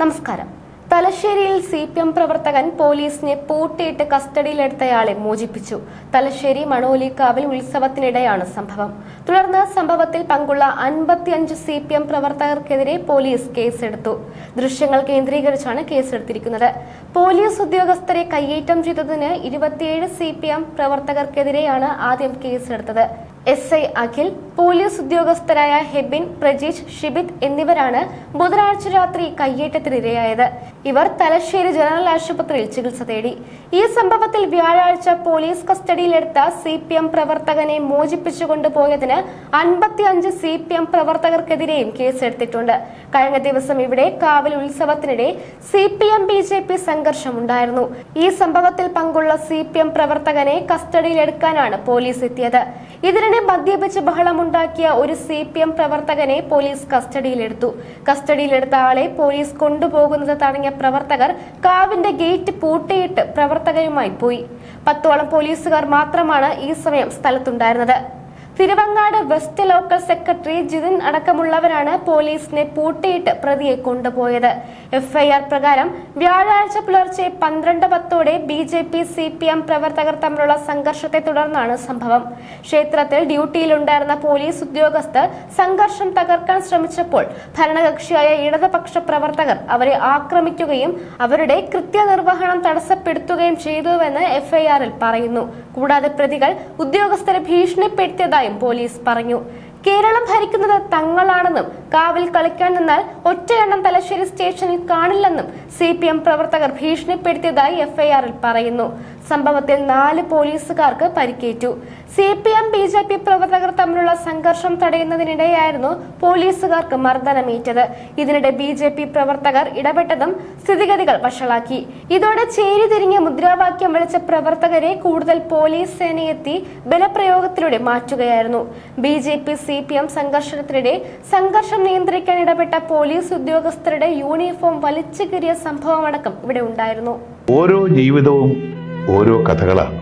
നമസ്കാരം. തലശ്ശേരിയിൽ C P M പ്രവർത്തകൻ പോലീസിനെ പൂട്ടിയിട്ട് കസ്റ്റഡിയിലെടുത്തയാളെ മോചിപ്പിച്ചു. തലശ്ശേരി മണോലിക്കാവിൽ ഉത്സവത്തിനിടെയാണ് സംഭവം. തുടർന്ന് സംഭവത്തിൽ പങ്കുള്ള അൻപത്തിയഞ്ച് സി പി എം പ്രവർത്തകർക്കെതിരെ പോലീസ് കേസെടുത്തു. ദൃശ്യങ്ങൾ കേന്ദ്രീകരിച്ചാണ് കേസെടുത്തിരിക്കുന്നത്. പോലീസ് ഉദ്യോഗസ്ഥരെ കയ്യേറ്റം ചെയ്തതിന് ഇരുപത്തിയേഴ് സി പി എം പ്രവർത്തകർക്കെതിരെയാണ് ആദ്യം കേസെടുത്തത്. എസ് ഐ അഖിൽ പോലീസ് ഉദ്യോഗസ്ഥരായ ഹെബിൻ പ്രജീഷ് ഷിബിത് എന്നിവരാണ് ബുധനാഴ്ച രാത്രി കയ്യേറ്റത്തിനിരയായത്. ഇവർ തലശ്ശേരി ജനറൽ ആശുപത്രിയിൽ ചികിത്സ തേടി. ഈ സംഭവത്തിൽ വ്യാഴാഴ്ച പോലീസ് കസ്റ്റഡിയിലെടുത്ത സി പി എം പ്രവർത്തകനെ മോചിപ്പിച്ചു കൊണ്ടുപോയതിന് അൻപത്തിയഞ്ച് സി പി എം പ്രവർത്തകർക്കെതിരെയും കേസെടുത്തിട്ടുണ്ട്. കഴിഞ്ഞ ദിവസം ഇവിടെ കാവൽ ഉത്സവത്തിനിടെ C P M B J P സംഘർഷമുണ്ടായിരുന്നു. ഈ സംഭവത്തിൽ പങ്കുള്ള സി പി എം പ്രവർത്തകനെ കസ്റ്റഡിയിലെടുക്കാനാണ് പോലീസ് എത്തിയത്. ഇതിനിടെ മദ്യപിച്ച് ബഹളമുണ്ടാക്കിയ ഒരു സി പി എം പ്രവർത്തകനെ പോലീസ് കസ്റ്റഡിയിലെടുത്തു. കസ്റ്റഡിയിലെടുത്ത ആളെ പോലീസ് കൊണ്ടുപോകുന്നത് തടഞ്ഞ പ്രവർത്തകർ കാവിന്റെ ഗേറ്റ് പൂട്ടിയിട്ട് പ്രവർത്തകരുമായി പോയി. പത്തോളം പോലീസുകാർ മാത്രമാണ് ഈ സമയം സ്ഥലത്തുണ്ടായിരുന്നത്. Thiruvangad west local secretary Jithin അടക്കമുള്ളവരാണ് പോലീസിനെ പൂട്ടിയിട്ട് പ്രതിയെ കൊണ്ടുപോയത്. എഫ്ഐആർ പ്രകാരം വ്യാഴാഴ്ച പുലർച്ചെ പന്ത്രണ്ട് പത്തോടെ B J P C P M പ്രവർത്തകർ തമ്മിലുള്ള സംഘർഷത്തെ തുടർന്നാണ് സംഭവം. ക്ഷേത്രത്തിൽ ഡ്യൂട്ടിയിലുണ്ടായിരുന്ന പോലീസ് ഉദ്യോഗസ്ഥർ സംഘർഷം തകർക്കാൻ ശ്രമിച്ചപ്പോൾ ഭരണകക്ഷിയായ ഇടതുപക്ഷ പ്രവർത്തകർ അവരെ ആക്രമിക്കുകയും അവരുടെ കൃത്യനിർവഹണം തടസ്സപ്പെടുത്തുകയും ചെയ്തുവെന്ന് എഫ്ഐആറിൽ പറയുന്നു. കൂടാതെ പ്രതികൾ ഉദ്യോഗസ്ഥരെ ഭീഷണിപ്പെടുത്തിയതായും പോലീസ് പറഞ്ഞു. കേരളം ഭരിക്കുന്നത് തങ്ങളാണെന്നും കാവിൽ കളിക്കാൻ നിന്നാൽ ഒറ്റയെണ്ണം തലശ്ശേരി സ്റ്റേഷനിൽ കാണില്ലെന്നും സി പി എം പ്രവർത്തകർ ഭീഷണിപ്പെടുത്തിയതായി എഫ്ഐആറിൽ പറയുന്നു. സംഭവത്തിൽ നാല് പോലീസുകാർക്ക് പരിക്കേറ്റു. C P M B J P പ്രവർത്തകർ തമ്മിലുള്ള സംഘർഷം തടയുന്നതിനിടെയായിരുന്നു പോലീസുകാർക്ക് മർദ്ദനമേറ്റത്. ഇതിനിടെ ബി ജെ പി പ്രവർത്തകർ ഇടപെട്ടതും സ്ഥിതിഗതികൾ വഷളാക്കി. ഇതോടെ ചേരി തിരിഞ്ഞ് മുദ്രാവാക്യം വിളിച്ച പ്രവർത്തകരെ കൂടുതൽ പോലീസ് സേനയെത്തി ബലപ്രയോഗത്തിലൂടെ മാറ്റുകയായിരുന്നു. B J P C P M സംഘർഷത്തിനിടെ സംഘർഷം നിയന്ത്രിക്കാൻ ഇടപെട്ട പോലീസ് ഉദ്യോഗസ്ഥരുടെ യൂണിഫോം വലിച്ചു കീറിയ സംഭവമടക്കം ഇവിടെ ഉണ്ടായിരുന്നു. ഓരോ ജീവിതവും ഓരോ കഥകളാണ്.